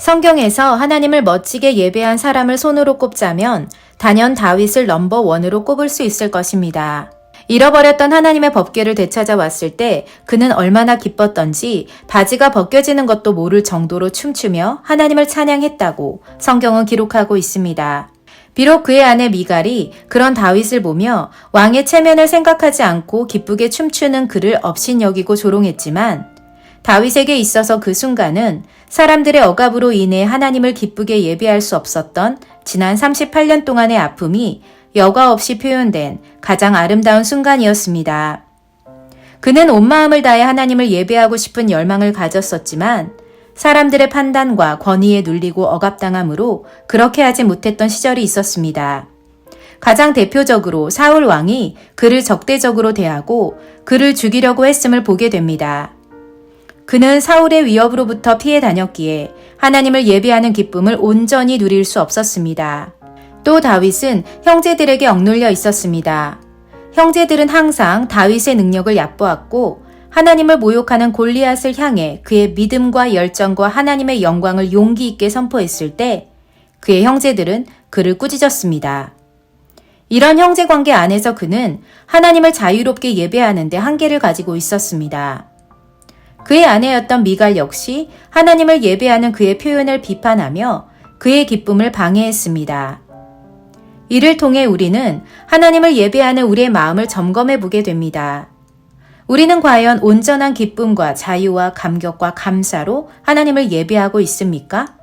성경에서 하나님을 멋지게 예배한 사람을 손으로 꼽자면 단연 다윗을 넘버 원으로 꼽을 수 있을 것입니다. 잃어버렸던 하나님의 법궤를 되찾아 왔을 때 그는 얼마나 기뻤던지 바지가 벗겨지는 것도 모를 정도로 춤추며 하나님을 찬양했다고 성경은 기록하고 있습니다. 비록 그의 아내 미갈이 그런 다윗을 보며 왕의 체면을 생각하지 않고 기쁘게 춤추는 그를 업신여기고 조롱했지만 다윗에게 있어서 그 순간은 사람들의 억압으로 인해 하나님을 기쁘게 예배할 수 없었던 지난 38년 동안의 아픔이 여과 없이 표현된 가장 아름다운 순간이었습니다. 그는 온 마음을 다해 하나님을 예배하고 싶은 열망을 가졌었지만 사람들의 판단과 권위에 눌리고 억압당함으로 그렇게 하지 못했던 시절이 있었습니다. 가장 대표적으로 사울 왕이 그를 적대적으로 대하고 그를 죽이려고 했음을 보게 됩니다. 그는 사울의 위협으로부터 피해 다녔기에 하나님을 예배하는 기쁨을 온전히 누릴 수 없었습니다. 또 다윗은 형제들에게 억눌려 있었습니다. 형제들은 항상 다윗의 능력을 얕보았고 하나님을 모욕하는 골리앗을 향해 그의 믿음과 열정과 하나님의 영광을 용기 있게 선포했을 때 그의 형제들은 그를 꾸짖었습니다. 이런 형제 관계 안에서 그는 하나님을 자유롭게 예배하는데 한계를 가지고 있었습니다. 그의 아내였던 미갈 역시 하나님을 예배하는 그의 표현을 비판하며 그의 기쁨을 방해했습니다. 이를 통해 우리는 하나님을 예배하는 우리의 마음을 점검해 보게 됩니다. 우리는 과연 온전한 기쁨과 자유와 감격과 감사로 하나님을 예배하고 있습니까?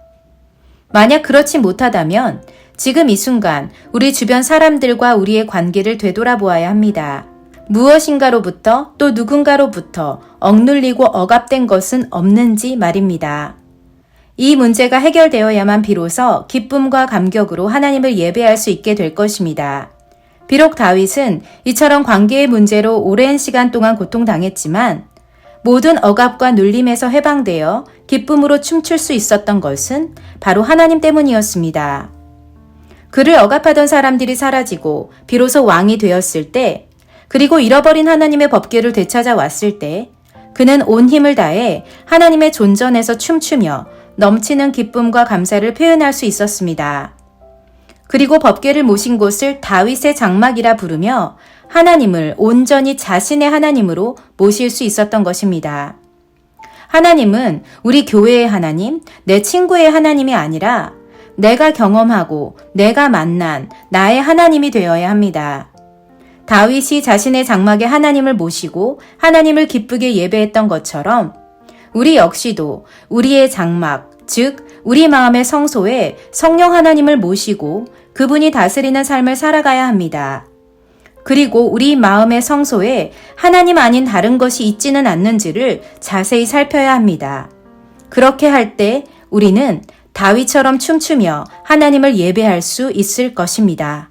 만약 그렇지 못하다면 지금 이 순간 우리 주변 사람들과 우리의 관계를 되돌아보아야 합니다. 무엇인가로부터 또 누군가로부터 억눌리고 억압된 것은 없는지 말입니다. 이 문제가 해결되어야만 비로소 기쁨과 감격으로 하나님을 예배할 수 있게 될 것입니다. 비록 다윗은 이처럼 관계의 문제로 오랜 시간 동안 고통당했지만 모든 억압과 눌림에서 해방되어 기쁨으로 춤출 수 있었던 것은 바로 하나님 때문이었습니다. 그를 억압하던 사람들이 사라지고 비로소 왕이 되었을 때 그리고 잃어버린 하나님의 법궤를 되찾아 왔을 때 그는 온 힘을 다해 하나님의 존전에서 춤추며 넘치는 기쁨과 감사를 표현할 수 있었습니다. 그리고 법궤를 모신 곳을 다윗의 장막이라 부르며 하나님을 온전히 자신의 하나님으로 모실 수 있었던 것입니다. 하나님은 우리 교회의 하나님, 내 친구의 하나님이 아니라 내가 경험하고 내가 만난 나의 하나님이 되어야 합니다. 다윗이 자신의 장막에 하나님을 모시고 하나님을 기쁘게 예배했던 것처럼 우리 역시도 우리의 장막, 즉, 우리 마음의 성소에 성령 하나님을 모시고 그분이 다스리는 삶을 살아가야 합니다. 그리고 우리 마음의 성소에 하나님 아닌 다른 것이 있지는 않는지를 자세히 살펴야 합니다. 그렇게 할 때 우리는 다윗처럼 춤추며 하나님을 예배할 수 있을 것입니다.